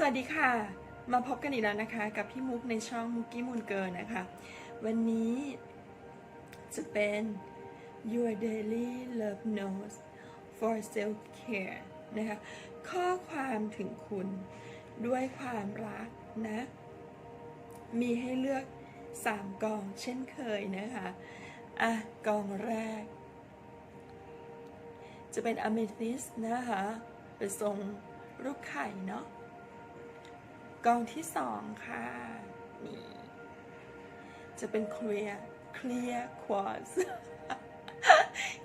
สวัสดีค่ะ มาพบกันอีกแล้วนะคะ กับพี่มุกในช่องมุกกี้มูนเกินนะคะ วันนี้จะเป็น Your Daily Love Notes for Self Care นะคะ ข้อความถึงคุณด้วยความรักนะ มีให้เลือก 3กองเช่นเคยนะคะ อะกองแรก จะเป็น Amethyst นะคะเป็นทรงรูปไข่เนาะ กองที่สองค่ะนี่จะเป็น clear clear quartz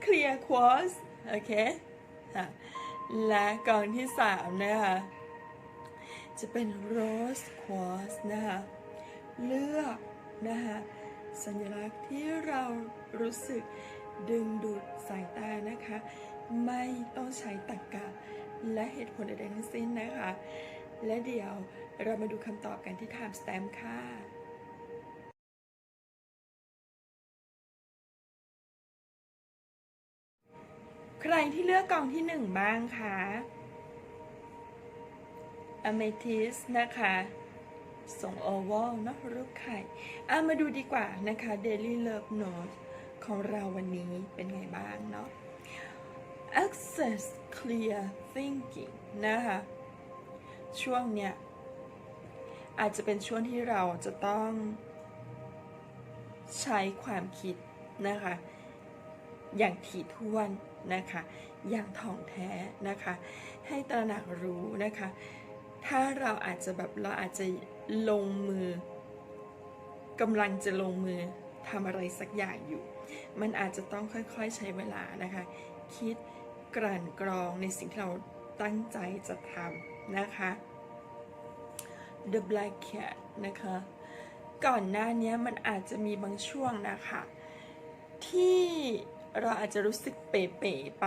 clear quartz โอเคค่ะและกองที่สามนะคะจะเป็น rose quartz นะคะเลือกนะคะสัญลักษณ์ที่เรารู้สึกดึงดูดสายตานะคะ ไม่ต้องใช้ตรรกะและเหตุผลใดๆทั้งสิ้นนะคะ และเดี๋ยว เรามาดูคำตอบกันที่ Time Stamp ค่ะใครที่เลือกกองที่หนึ่งบ้างคะ Amethyst นะคะส่ง oval เนอะรูปไข่อะมาดูดีกว่านะคะ Daily Love Note ของเราวันนี้เป็นไงบ้างเนาะ Access Clear Thinking นะคะ ช่วงเนี้ย อาจจะเป็นช่วงที่เราจะต้องใช้ความคิดนะคะ อย่างถี่ถ้วนนะคะ อย่างถ่องแท้นะคะ ให้ตระหนักรู้นะคะ ถ้าเราอาจจะแบบเราอาจจะลงมือกำลังจะลงมือทำอะไรสักอย่างอยู่ มันอาจจะต้องค่อยๆใช้เวลานะคะ คิดกลั่นกรองในสิ่งที่เราตั้งใจจะทำนะคะ The Black Cat นะคะ ก่อนหน้านี้มันอาจจะมีบางช่วงนะคะ ที่เราอาจจะรู้สึกเป๋ๆไป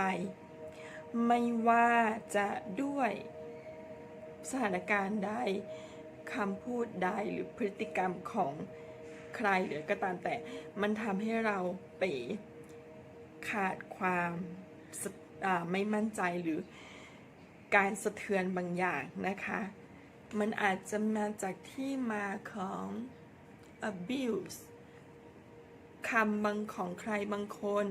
ไม่ว่าจะด้วยสถานการณ์ใดคำพูดใดหรือพฤติกรรมของใครหรือก็ตามแต่ มันทำให้เราเป๋ขาดความไม่มั่นใจหรือการสะเทือนบางอย่างนะคะ มันอาจจะมาจากที่มาของ abuse คำบางของใครบางคน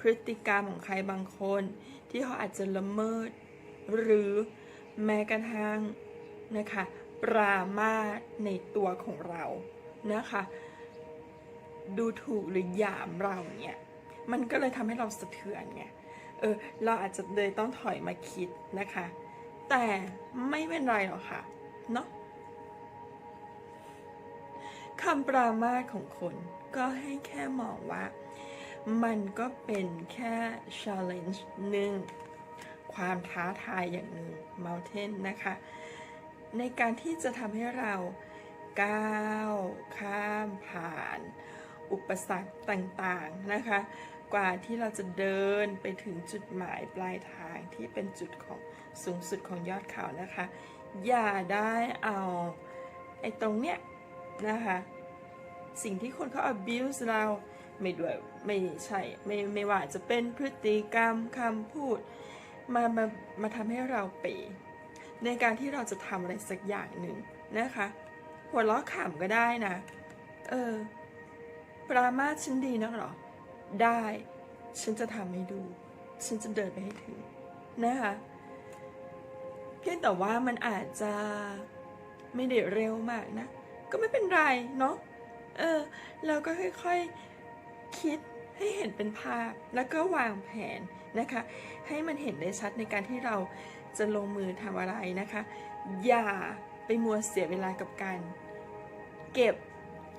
พฤติกรรมของใครบางคน ที่เขาอาจจะละเมิด หรือแม้กระทั่งนะคะ ปรามาสในตัวของเรานะคะ ดูถูกหรือหยามเราเนี่ยมันก็เลยทำให้เราสะเทือนไงเออเราอาจจะเลยต้องถอยมาคิดนะคะ แต่ไม่เป็นไรหรอกค่ะ เนาะคำปรามาสของคนก็ให้แค่มองว่า มันก็เป็นแค่ challenge หนึ่งความท้าทายอย่างหนึ่ง mountain นะคะ ในการที่จะทำให้เราก้าวข้ามผ่าน อุปสรรคต่างๆนะคะ กว่าที่เราจะเดินไปถึงจุดหมายปลายทางที่เป็นจุดของ สูงสุดของยอดเขานะคะ อย่าได้เอาไอ้ตรงเนี้ยนะคะ สิ่งที่คนเขา abuse เราไม่ด้วยไม่ใช่ไม่ไม่ว่าจะเป็นพฤติกรรมคำพูด มามามาทำให้เราเป๋ในการที่เราจะทำอะไรสักอย่างหนึ่งนะคะ หัวเราะขำก็ได้นะ เออ ปรามาสฉันดีนักหรอ ได้ ฉันจะทำให้ดู ฉันจะเดินไปให้ถึงนะคะ พียงแต่ว่ามันอาจจะไม่ได้เร็วมากนะ ก็ไม่เป็นไรเนาะเออเราก็ค่อยๆคิดให้เห็นเป็นภาพแล้วก็วางแผนนะคะ ให้มันเห็นได้ชัดในการที่เราจะลงมือทำอะไรนะคะ อย่าไปมัวเสียเวลากับการเก็บ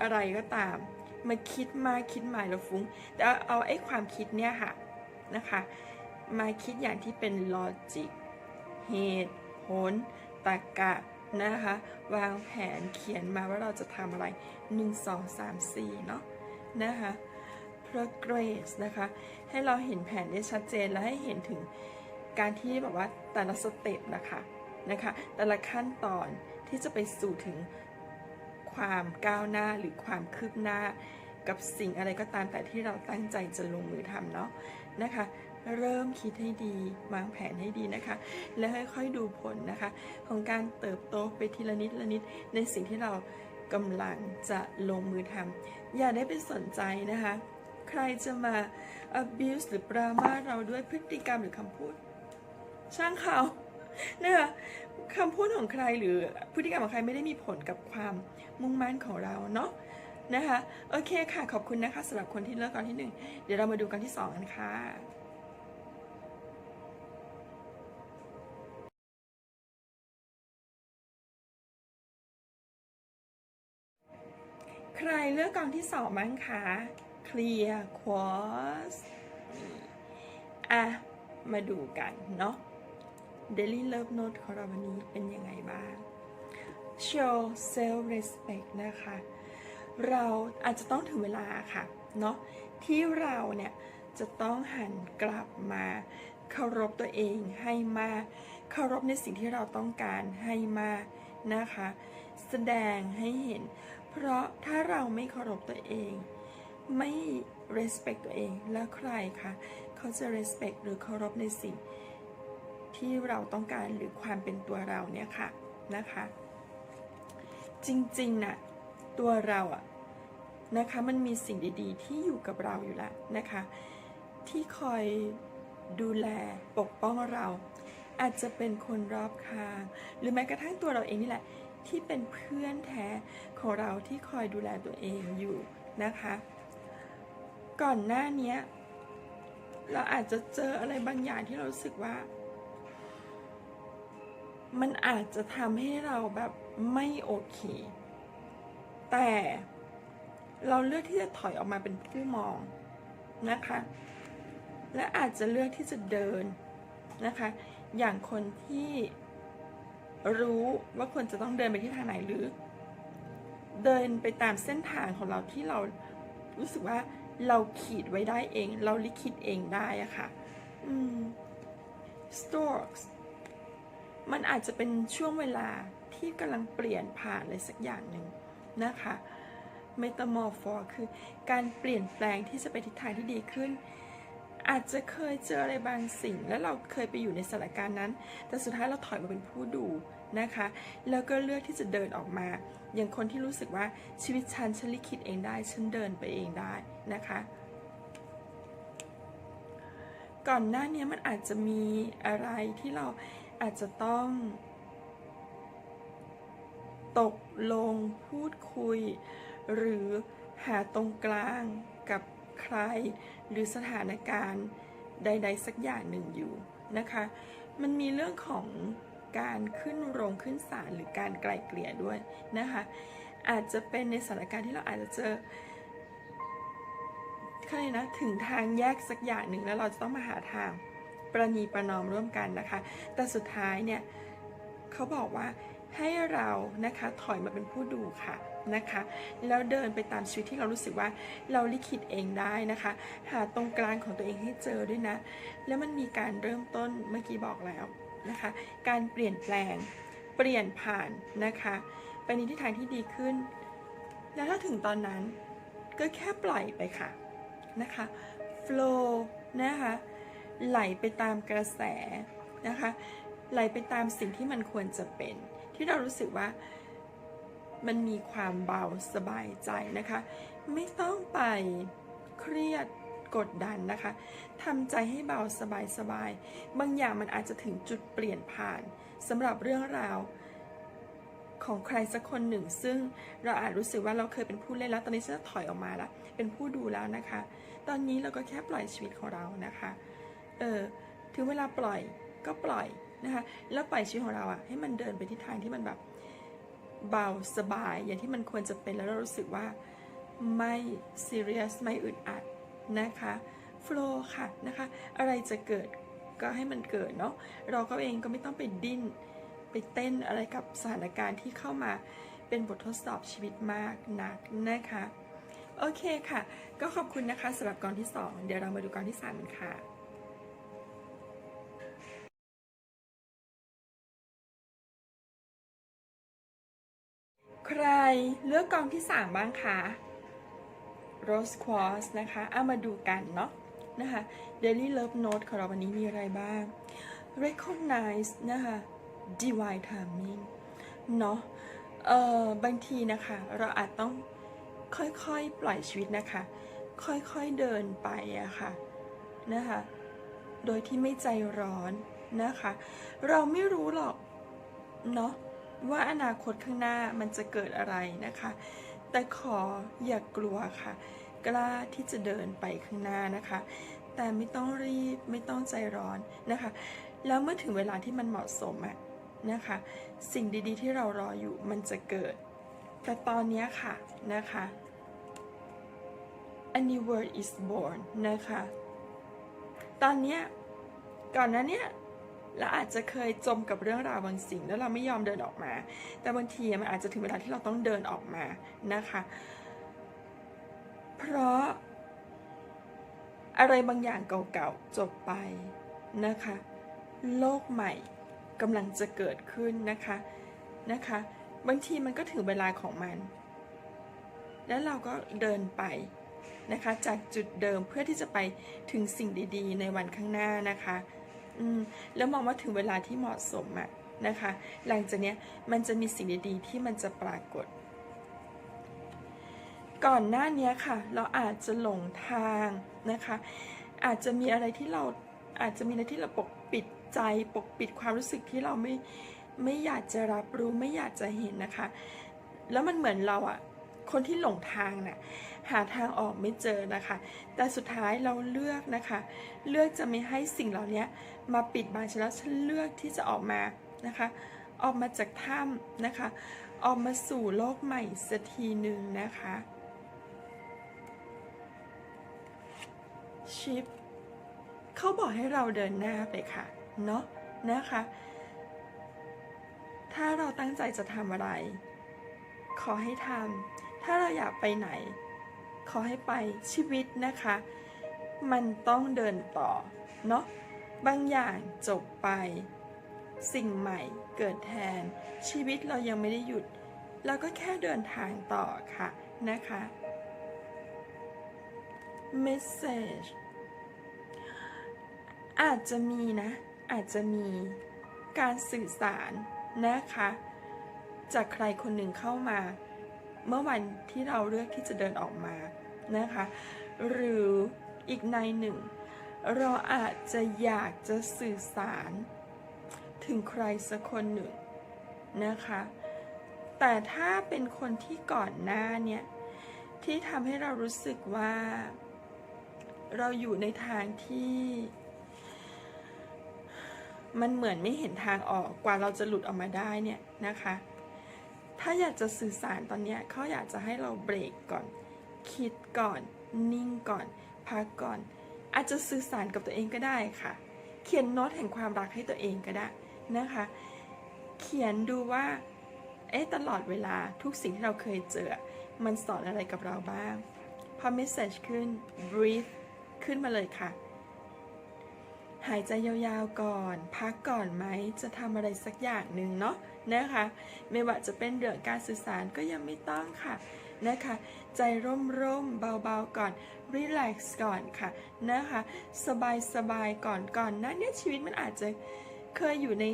อะไรก็ตามมาคิดมาคิดหมาแล้วฟุ้ง แต่เอาไอ้ความคิดเนี่ยค่ะนะคะ มาคิดอย่างที่เป็นลอจิกเหตุ ผลตรรกะนะคะ วางแผนเขียนมาว่าเราจะทำอะไร 1 2 3 4 เนาะนะคะ progress นะคะ ให้เราเห็นแผนได้ชัดเจนและให้เห็นถึงการที่แบบว่าแต่ละสเต็ปนะคะนะคะ แต่ละขั้นตอนที่จะไปสู่ถึงความก้าวหน้าหรือความคืบหน้ากับสิ่งอะไรก็ตามแต่ที่เราตั้งใจจะลงมือทำเนาะนะคะ เริ่มคิดให้ดี วางแผนให้ดีนะคะ และค่อยๆดูผลนะคะ ของการเติบโตไปทีละนิดละนิดในสิ่งที่เรากำลังจะลงมือทำอย่าได้ไปสนใจนะคะ ใครจะมา abuse หรือปรามาเราด้วยพฤติกรรมหรือคำพูด ช่างเขานะคะคำพูดของใครหรือพฤติกรรมของใครไม่ได้มีผลกับความมุ่งมั่นของเราเนาะนะคะ โอเคค่ะ ขอบคุณนะคะสำหรับคนที่เลือกกองที่หนึ่งเดี๋ยวเรามาดูกันที่สองกันค่ะ ใครเลือกกองที่สองบ้างคะ Clear Quartz อะ มาดูกันเนาะ Daily Love Note ของเราวันนี้เป็นยังไงบ้าง Show Self Respect นะคะ เราอาจจะต้องถึงเวลาค่ะ เนาะที่เราเนี่ย จะต้องหันกลับมาเคารพตัวเองให้มากเคารพในสิ่งที่เราต้องการให้มากนะคะ แสดงให้เห็น เพราะถ้าเราไม่เคารพตัวเอง ไม่ respect ตัวเอง แล้วใครคะเขาจะ respect หรือเคารพในสิ่ง ที่เราต้องการหรือความเป็นตัวเราเนี่ยค่ะนะคะ จริงๆน่ะตัวเราอะนะคะมันมีสิ่งดีๆ ที่อยู่กับเราอยู่แล้วนะคะ ที่คอยดูแลปกป้องเรา อาจจะเป็นคนรอบข้าง หรือแม้กระทั่งตัวเราเองนี่แหละ ที่เป็นเพื่อนแท้ของเราที่คอยดูแลตัวเองอยู่นะคะ ก่อนหน้านี้เราอาจจะเจออะไรบางอย่างที่เราสึกว่า มันอาจจะทำให้เราแบบไม่โอเค แต่เราเลือกที่จะถอยออกมาเป็นผู้มองนะคะ และอาจจะเลือกที่จะเดินนะคะ อย่างคนที่ รู้ว่าควรจะต้องเดินไปที่ทางไหนหรือ เดินไปตามเส้นทางของเราที่เรารู้สึกว่าเราขีดไว้ได้เอง เราลิขิตเองได้อะค่ะ อืม storks มันอาจจะเป็นช่วงเวลาที่กำลังเปลี่ยนผ่านอะไรสักอย่างหนึ่งนะคะ metamorpho คือการเปลี่ยนแปลงที่จะไปทิศทางที่ดีขึ้น อาจจะเคยเจออะไรบางสิ่ง แล้วเราเคยไปอยู่ในสถานการณ์นั้น แต่สุดท้ายเราถอยมาเป็นผู้ดู นะคะ แล้วก็เลือกที่จะเดินออกมา อย่างคนที่รู้สึกว่าชีวิตฉันฉันลิขิตเองได้ ฉันเดินไปเองได้นะคะ ก่อนหน้านี้มันอาจจะมีอะไรที่เราอาจจะต้อง ตกลงพูดคุย หรือหาตรงกลางกับใคร หรือสถานการณ์ใด ๆ สักอย่างหนึ่งอยู่นะคะ มันมีเรื่องของ การขึ้นโรงขึ้นศาลหรือการไกล่เกลี่ยด้วยนะคะ อาจจะเป็นในสถานการณ์ที่เราอาจจะเจอเขาเรียกนะถึงทางแยกสักอย่างหนึ่งแล้วเราจะต้องมาหาทางประนีประนอมร่วมกันนะคะ แต่สุดท้ายเนี่ยเขาบอกว่าให้เรานะคะถอยมาเป็นผู้ดูค่ะนะคะ แล้วเดินไปตามชีวิตที่เรารู้สึกว่าเราลิขิตเองได้นะคะ หาตรงกลางของตัวเองให้เจอด้วยนะ แล้วมันมีการเริ่มต้นเมื่อกี้บอกแล้ว นะคะ การเปลี่ยนแปลง เปลี่ยนผ่านนะคะ ไปในทิศทางที่ดีขึ้น แล้วถ้าถึงตอนนั้นก็แค่ปล่อยไปค่ะนะคะ flow นะคะไหลไปตามกระแสนะคะไหลไปตามสิ่งที่มันควรจะเป็น ที่เรารู้สึกว่ามันมีความเบาสบายใจนะคะ ไม่ต้องไปเครียด กดดันนะคะทำใจให้เบาสบายสบายบางอย่างมันอาจจะถึงจุดเปลี่ยนผ่านสำหรับเรื่องราวของใครสักคนหนึ่ง ซึ่งเราอาจรู้สึกว่าเราเคยเป็นผู้เล่นแล้วตอนนี้ฉันจะถอยออกมาละเป็นผู้ดูแล้วนะคะ ตอนนี้เราก็แค่ปล่อยชีวิตของเรานะคะเออถึงเวลาปล่อยก็ปล่อยนะคะแล้วปล่อยชีวิตของเราอะให้มันเดินไปทิศทางที่มันแบบเบาสบาย อย่างที่มันควรจะเป็นแล้วเรารู้สึกว่าไม่ซีเรียสไม่อึดอัด นะคะโฟล์ค่ะนะคะ อะไรจะเกิดก็ให้มันเกิดเนาะเราก็เองก็ไม่ต้องไปดิ้น ไปเต้นอะไรกับสถานการณ์ที่เข้ามาเป็นบททดสอบชีวิตมากนักนะคะ โอเคค่ะ ก็ขอบคุณนะคะสำหรับกองที่ 2 เดี๋ยวเรามาดูกองที่ 3 กันค่ะใครเลือกกองที่ 3 บ้างคะ Rose Quartz นะคะเอามาดูกันเนาะนะคะ daily love note ของเราวันนี้มีอะไรบ้าง recognize นะคะ divine timing เนาะเอ่อบางทีนะคะ เราอาจต้องค่อยๆ ปล่อยชีวิตนะคะ ค่อยๆเดินไปอะค่ะนะคะ โดยที่ไม่ใจร้อนนะคะ เราไม่รู้หรอกเนาะว่าอนาคตข้างหน้ามันจะเกิดอะไรนะคะ แต่ขออย่ากกลัวค่ะ กล้าที่จะเดินไปข้างหน้านะคะ แต่ไม่ต้องรีบไม่ต้องใจร้อนนะคะ แล้วเมื่อถึงเวลาที่มันเหมาะสมอะนะคะ สิ่งดีๆที่เรารออยู่มันจะเกิด แต่ตอนนี้ค่ะนะคะ a new world is born นะคะ ตอนนี้ก่อนหน้าเนี้ย เราอาจจะเคยจมกับเรื่องราวบางสิ่ง แล้วเราไม่ยอมเดินออกมา แต่บางทีมันอาจจะถึงเวลาที่เราต้องเดินออกมานะคะ เพราะ อะไรบางอย่างเก่าๆจบไปนะคะ โลกใหม่กำลังจะเกิดขึ้นนะคะนะคะ บางทีมันก็ถึงเวลาของมัน แล้วเราก็เดินไปนะคะ จากจุดเดิมเพื่อที่จะไปถึงสิ่งดีๆ ในวันข้างหน้านะคะ แล้วมองว่าถึงเวลาที่เหมาะสมอะนะคะ หลังจากนี้มันจะมีสิ่งดีๆที่มันจะปรากฏ ก่อนหน้านี้ค่ะ เราอาจจะหลงทางนะคะ อาจจะมีอะไรที่เราอาจจะมีอะไรที่เราปกปิดใจปกปิดความรู้สึกที่เราไม่ไม่อยากจะรับรู้ไม่อยากจะเห็นนะคะ แล้วมันเหมือนเราอะ คนที่หลงทางน่ะหาทางออกไม่เจอนะคะ แต่สุดท้ายเราเลือกนะคะ เลือกจะไม่ให้สิ่งเหล่านี้มาปิดบังฉันแล้วฉันเลือกที่จะออกมานะคะ ออกมาจากถ้ำนะคะ ออกมาสู่โลกใหม่สักทีหนึ่งนะคะ ชิปเขาบอกให้เราเดินหน้าไปค่ะ เนาะนะคะ ถ้าเราตั้งใจจะทำอะไร ขอให้ทำ ถ้าเราอยากไปไหน ขอให้ไปชีวิตนะคะ มันต้องเดินต่อ เนาะบางอย่างจบไป สิ่งใหม่เกิดแทน ชีวิตเรายังไม่ได้หยุด เราก็แค่เดินทางต่อค่ะนะคะ message อาจจะมีนะ อาจจะมีการสื่อสารนะคะ จากใครคนหนึ่งเข้ามา เมื่อวันที่เราเลือกที่จะเดินออกมานะคะ หรืออีกในหนึ่ง เราอาจจะอยากจะสื่อสาร ถึงใครสักคนหนึ่งนะคะ แต่ถ้าเป็นคนที่ก่อนหน้าเนี่ย ที่ทำให้เรารู้สึกว่า เราอยู่ในทางที่ มันเหมือนไม่เห็นทางออกกว่าเราจะหลุดออกมาได้เนี่ยนะคะ ถ้าอยากจะสื่อสารตอนนี้เขาอยากจะให้เราเบรกก่อน คิดก่อน นิ่งก่อน พักก่อน อาจจะสื่อสารกับตัวเองก็ได้ค่ะ เขียนโน้ตแห่งความรักให้ตัวเองก็ได้นะคะ เขียนดูว่า เอ๊ะ ตลอดเวลาทุกสิ่งที่เราเคยเจอ มันสอนอะไรกับเราบ้าง พอ message ขึ้น breathe ขึ้นมาเลยค่ะ หายใจยาวๆก่อน พักก่อนไหมจะทำอะไรสักอย่างหนึ่งเนาะนะคะ ไม่ว่าจะเป็นเรื่องการสื่อสารก็ยังไม่ต้องค่ะนะคะ ใจร่มๆเบาๆก่อน relax ก่อนค่ะนะคะ สบายๆก่อนก่อนนะเนี่ยชีวิตมันอาจจะเคยอยู่ใน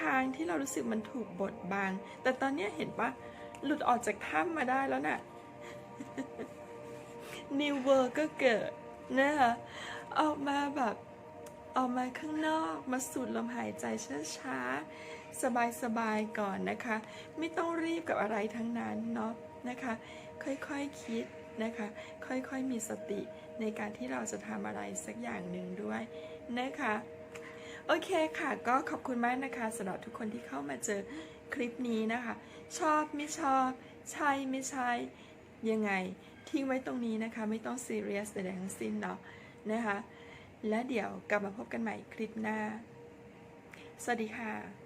ทางที่เรารู้สึกมันถูกบดบัง แต่ตอนนี้เห็นปะหลุดออกจากถ้ำมาได้แล้วน่ะ New World ก็เกิดนะคะออกมาแบบ ออกมาข้างนอกมาสูดลมหายใจช้าๆ สบายๆ ก่อนนะคะ ไม่ต้องรีบกับอะไรทั้งนั้นเนาะนะคะ ค่อยๆคคิดนะคะ ค่อยๆมีสติในการที่เราจะทำอะไรสักอย่างหนึ่งด้วยนะคะโอเคค่ะ ก็ขอบคุณมากนะคะสำหรับทุกคนที่เข้ามาเจอคลิปนี้นะคะ ชอบไม่ชอบ ใช่ไม่ใช่ ยังไงทิ้งไว้ตรงนี้นะคะ ไม่ต้องซีเรียสใดๆทั้งสิ้นเนาะนะคะ และเดี๋ยวกลับมาพบกันใหม่คลิปหน้า สวัสดีค่ะ